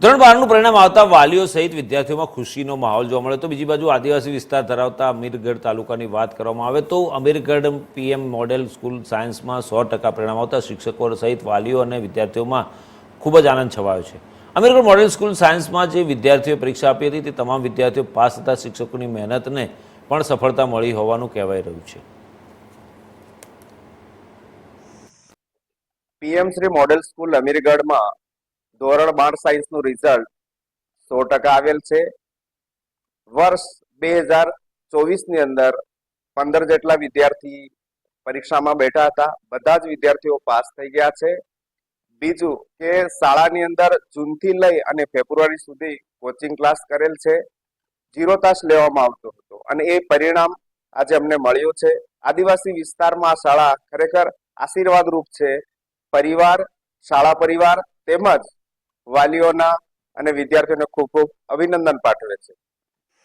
ધોરણ બારનું પરિણામ આવતા વાલીઓ સહિત વિદ્યાર્થીઓમાં ખુશીનો માહોલ જોવા મળે તો બીજી બાજુ આદિવાસી વિસ્તાર ધરાવતા અમીરગઢ તાલુકાની વાત કરવામાં આવે તો અમીરગઢ પીએમ મોડેલ સ્કૂલ સાયન્સમાં સો ટકા પરિણામ આવતા શિક્ષકો સહિત વાલીઓ અને વિદ્યાર્થીઓમાં ખૂબ જ આનંદ છવાયો છે. અમીરગઢ મોડેલ સ્કૂલ સાયન્સમાં જે વિદ્યાર્થીઓએ પરીક્ષા આપી હતી તે તમામ વિદ્યાર્થીઓ પાસ થતા શિક્ષકોની મહેનતને પણ સફળતા મળી હોવાનું કહેવાય રહ્યું છે. પીએમ શ્રી મોડેલ સ્કૂલ અમીરગઢમાં ધોરણ બાર સાયન્સનું રિઝલ્ટ સો ટકા આવેલ છે. વર્ષ બે હજાર ચોવીસની અંદર પંદર જેટલા વિદ્યાર્થી પરીક્ષામાં બેઠા હતા. બધા જ વિદ્યાર્થીઓ પાસ થઈ ગયા છે. બીજું કે શાળાની અંદર જૂનથી લઈ અને ફેબ્રુઆરી સુધી કોચિંગ ક્લાસ કરેલ છે. જીરો તાસ લેવામાં આવતો હતો અને એ પરિણામ આજે અમને મળ્યું છે. આદિવાસી વિસ્તારમાં શાળા ખરેખર આશીર્વાદરૂપ છે. પરિવાર, શાળા પરિવાર તેમજ વાલીઓના અને વિદ્યાર્થીઓને ખૂબ ખૂબ અભિનંદન પાઠવે છે.